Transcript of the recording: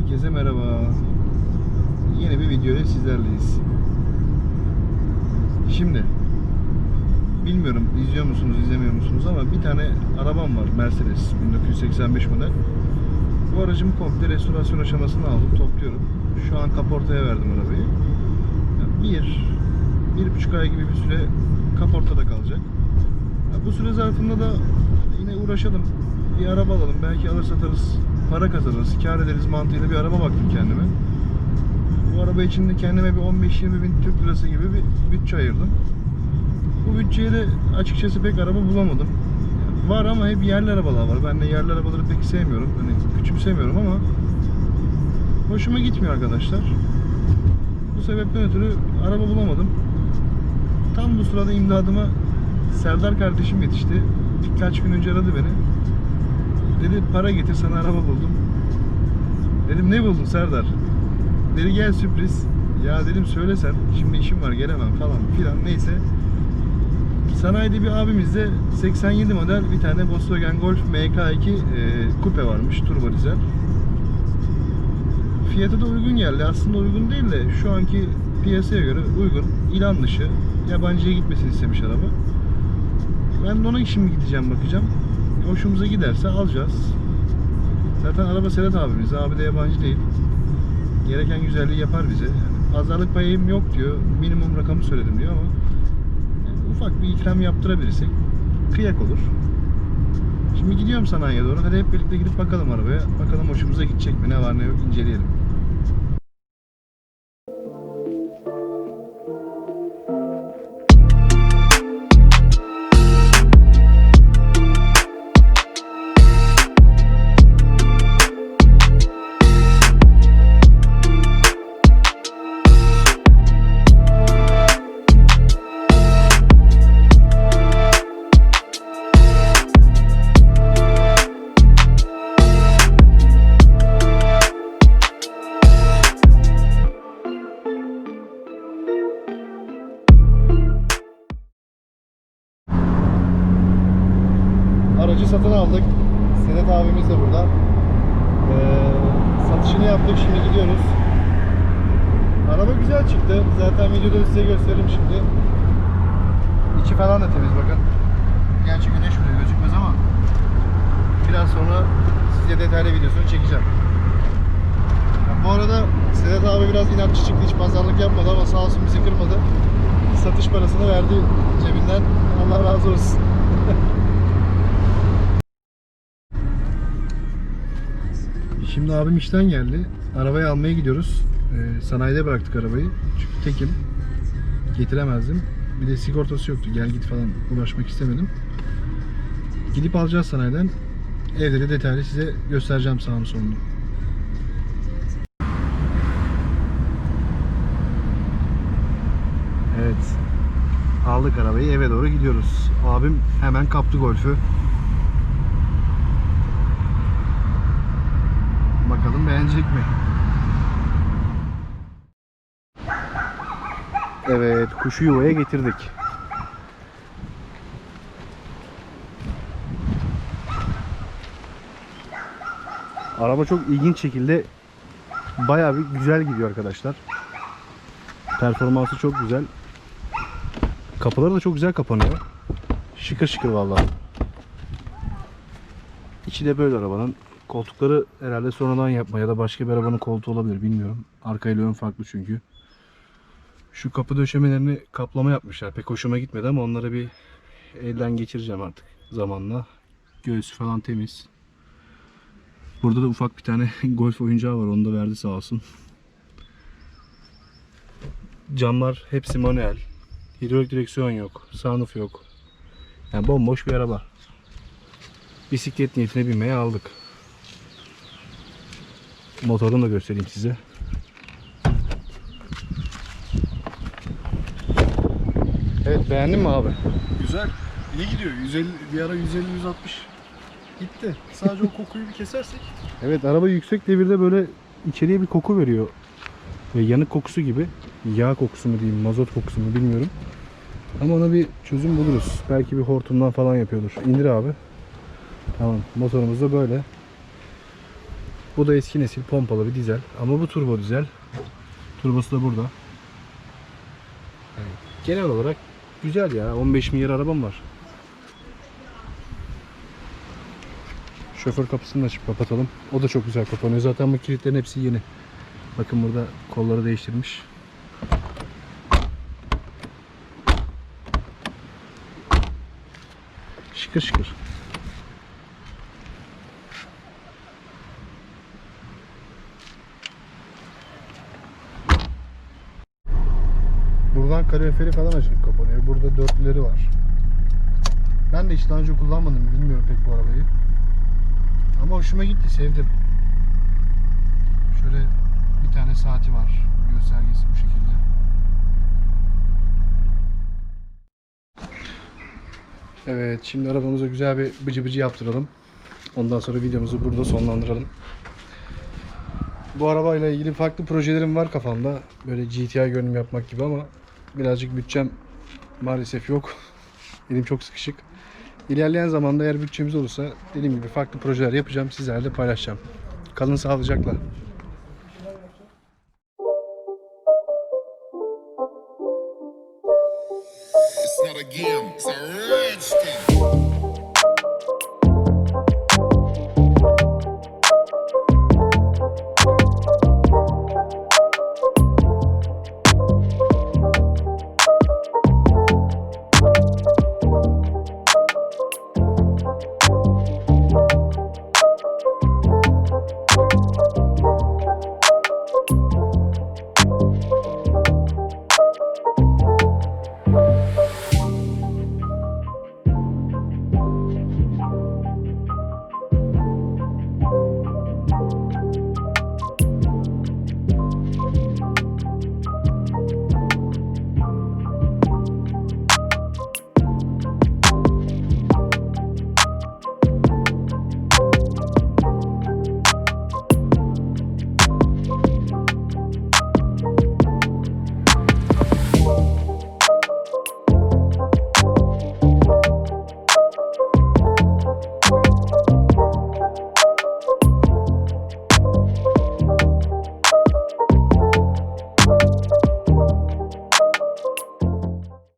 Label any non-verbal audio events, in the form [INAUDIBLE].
Herkese merhaba. Yeni bir videoda sizlerleyiz. Şimdi bilmiyorum izliyor musunuz izlemiyor musunuz ama bir tane arabam var Mercedes 1985 model. Bu aracımı komple restorasyon aşamasına aldım topluyorum. Şu an kaportaya verdim arabayı. Yani bir, bir buçuk ay gibi bir süre kaportada kalacak. Yani bu süre zarfında da yine uğraşalım. Bir araba alalım belki alır satarız Para kazanırız. Kar ederiz mantığıyla bir araba baktım kendime. Bu araba için de kendime bir 15-20 bin Türk lirası gibi bir bütçe ayırdım. Bu bütçeye de açıkçası pek araba bulamadım. Var ama hep yerli arabalar var. Ben de yerli arabaları pek sevmiyorum. Hani küçümsemiyorum ama hoşuma gitmiyor arkadaşlar. Bu sebepten ötürü araba bulamadım. Tam bu sırada imdadıma Serdar kardeşim yetişti. Birkaç gün önce aradı beni. Dedi para getir sana araba buldum. Dedim ne buldun Serdar? Dedi gel sürpriz. Ya dedim söylesen şimdi işim var gelemem falan filan neyse. Sanayide bir abimizde 87 model bir tane Volkswagen Golf MK2 e, kupe varmış turbo dizel. Fiyatı da uygun geldi. Aslında uygun değil de şu anki piyasaya göre uygun. İlan dışı. Yabancıya gitmesini istemiş araba. Ben de ona şimdi gideceğim bakacağım. Hoşumuza giderse alacağız. Zaten araba Sedat abimiz. Abi de yabancı değil. Gereken güzelliği yapar bize. Yani pazarlık payım yok diyor. Minimum rakamı söyledim diyor ama yani ufak bir ikram yaptırabilirsek kıyak olur. Şimdi gidiyorum sanayiye doğru. Hadi hep birlikte gidip bakalım arabaya. Bakalım hoşumuza gidecek mi? Ne var ne yok inceleyelim. Satın aldık. Sedat abimiz de burada. Ee, satışını yaptık. Şimdi gidiyoruz. Araba güzel çıktı. Zaten videoda size gösteririm şimdi. İçi falan da temiz bakın. Gerçi güneş vuruyor gözükmez ama biraz sonra size detaylı videosunu çekeceğim. Ya bu arada Sedat abi biraz inatçı çıktı. Hiç pazarlık yapmadı ama sağ olsun bizi kırmadı. Satış parasını verdi cebinden. Allah razı olsun. Şimdi abim işten geldi. Arabayı almaya gidiyoruz. Ee, sanayide bıraktık arabayı. Çünkü tekim. Getiremezdim. Bir de sigortası yoktu. Gel git falan uğraşmak istemedim. Gidip alacağız sanayiden. Evde de detaylı size göstereceğim sağını solunu. Evet. Aldık arabayı eve doğru gidiyoruz. Abim hemen kaptı golfü. Bakalım beğenecek mi? Evet, kuşu yuvaya getirdik. Araba çok ilginç şekilde bayağı bir güzel gidiyor arkadaşlar. Performansı çok güzel. Kapıları da çok güzel kapanıyor. Şıkır şıkır vallahi. İçi de böyle arabanın. Koltukları herhalde sonradan yapma ya da başka bir arabanın koltuğu olabilir bilmiyorum. Arka ile ön farklı çünkü. Şu kapı döşemelerini kaplama yapmışlar. Pek hoşuma gitmedi ama onları bir elden geçireceğim artık zamanla. Göğsü falan temiz. Burada da ufak bir tane [LAUGHS] golf oyuncağı var. Onu da verdi sağ olsun. Camlar hepsi manuel. Hidrolik direksiyon yok. Sunroof yok. Yani bomboş bir araba. Bisiklet niyetine binmeye aldık. Motorunu da göstereyim size. Evet beğendin mi abi? Güzel. İyi gidiyor. 150 bir ara 150 160 gitti. Sadece o kokuyu bir kesersek [LAUGHS] Evet araba yüksek devirde böyle içeriye bir koku veriyor. Ve yanık kokusu gibi. Yağ kokusu mu diyeyim, mazot kokusu mu bilmiyorum. Ama ona bir çözüm buluruz. Belki bir hortumdan falan yapıyordur. İndir abi. Tamam motorumuz da böyle. Bu da eski nesil pompalı bir dizel. Ama bu turbo dizel. Turbosu da burada. Genel olarak güzel ya. 15 milyar arabam var. Şoför kapısını açıp kapatalım. O da çok güzel kapanıyor. Zaten bu kilitlerin hepsi yeni. Bakın burada kolları değiştirmiş. Şıkır şıkır. Buradan kaloriferi falan açılıp kapanıyor. Burada dörtlüleri var. Ben de hiç daha önce kullanmadım. Bilmiyorum pek bu arabayı. Ama hoşuma gitti. Sevdim. Şöyle bir tane saati var. Göstergesi bu şekilde. Evet. Şimdi arabamıza güzel bir bıcı bıcı yaptıralım. Ondan sonra videomuzu burada sonlandıralım. Bu arabayla ilgili farklı projelerim var kafamda. Böyle GTI görünüm yapmak gibi ama birazcık bütçem maalesef yok. [LAUGHS] Elim çok sıkışık. İlerleyen zamanda eğer bütçemiz olursa dediğim gibi farklı projeler yapacağım. Sizlerle paylaşacağım. Kalın sağlıcakla. It's not a game, it's a rich game.